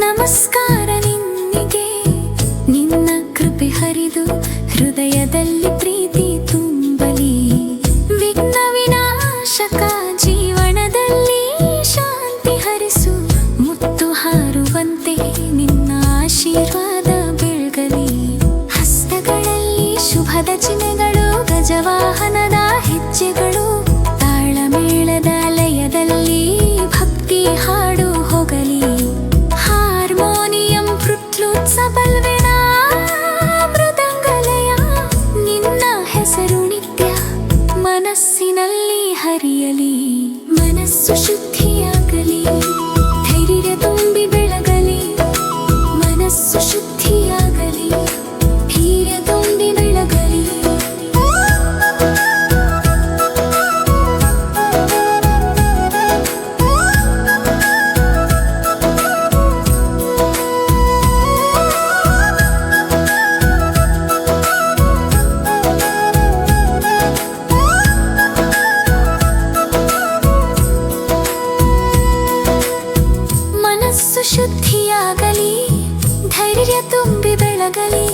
ನಮಸ್ಕಾರ ನಿನ್ನಿಗೆ. ನಿನ್ನ ಕೃಪೆ ಹರಿದು ಹೃದಯದಲ್ಲಿ ಪ್ರೀತಿ ತುಂಬಲಿ. ವಿಘ್ನ ವಿನಾಶಕ ಜೀವನದಲ್ಲಿ ಶಾಂತಿ ಹರಿಸು. ಮುತ್ತು ಹಾರುವಂತೆ ನಿನ್ನ ಆಶೀರ್ವಾದ ಬೆಳಗಲಿ. ಹಸ್ತಗಳಲ್ಲಿ ಶುಭದ ಚಿಹ್ನೆಗಳು, ಗಜವಾಹನದ ಹೆಜ್ಜೆಗಳು. ತಾಳಮೇಳದ ಲಯದಲ್ಲಿ ಭಕ್ತಿ ಮನಸ್ಸಿನಲ್ಲಿ ಹರಿಯಲಿ ಮನಸ್ಸು ಶುದ್ಧಿ ಶುದ್ಧಿಯಾಗಲಿ ಧೈರ್ಯ ತುಂಬಿ ಬೆಳಗಲಿ.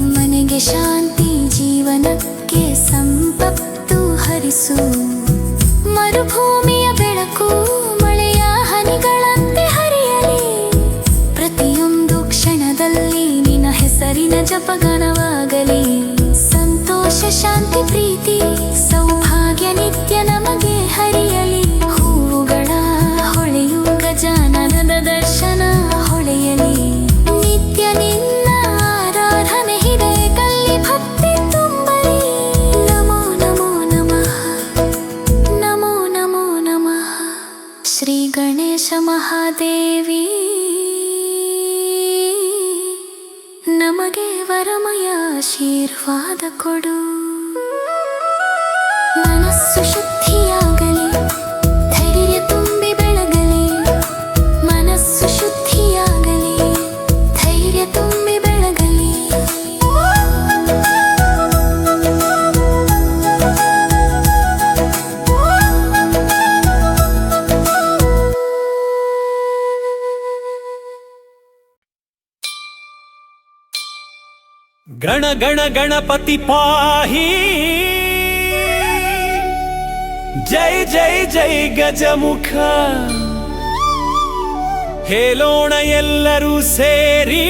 ಮನೆಗೆ ಶಾಂತಿ ಜೀವನಕ್ಕೆ ಸಂಪತ್ತು ಹರಿಸು. ಮರುಭೂಮಿ ಆಶೀರ್ವಾದ ಕೊಡು ಮನಸ್ಸು ಗಣ ಗಣ ಗಣಪತಿ ಪಾಹಿ. ಜೈ ಜೈ ಜೈ ಗಜಮುಖ. ಹೇಳೋಣ ಎಲ್ಲರೂ ಸೇರಿ.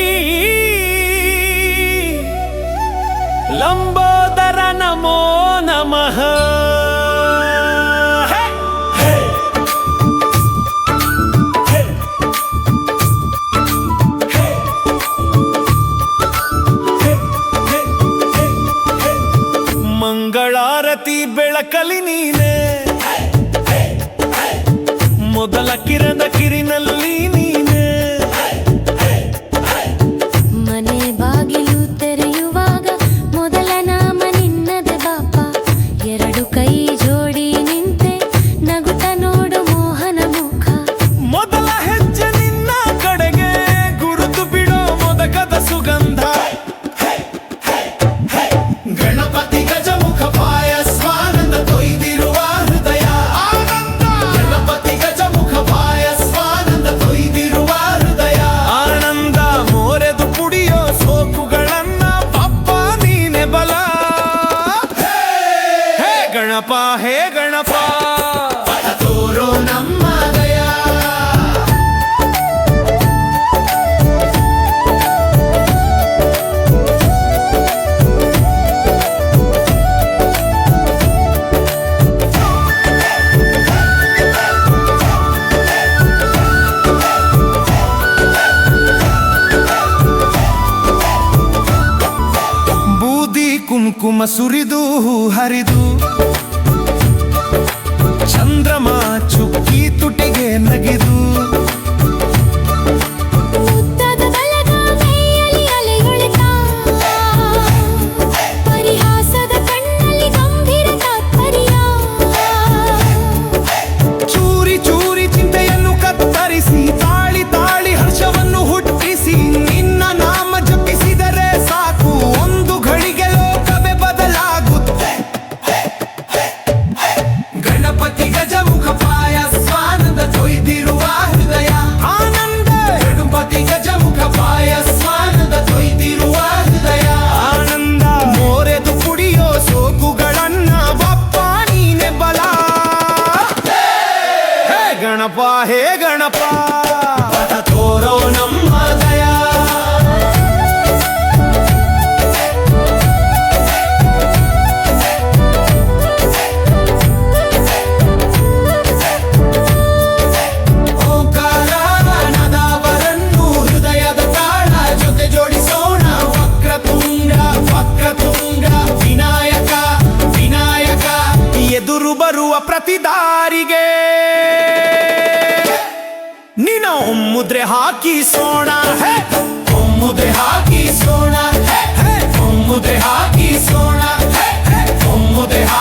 ಲಂಬೋದರ ನಮೋ ನಮಃ. ಕಲಿ ನೀನೆ. ಮೊದಲ ಕಿರದ ಕಿರಿನಲ್ಲಿ ಕುಂಕುಮ ಸುರಿದು ಹರಿದು मुद्रेहा की सोना है ओम मुद्रेहा की सोना है ओम मुद्रेहा की सोना है ओम मुद्रेहा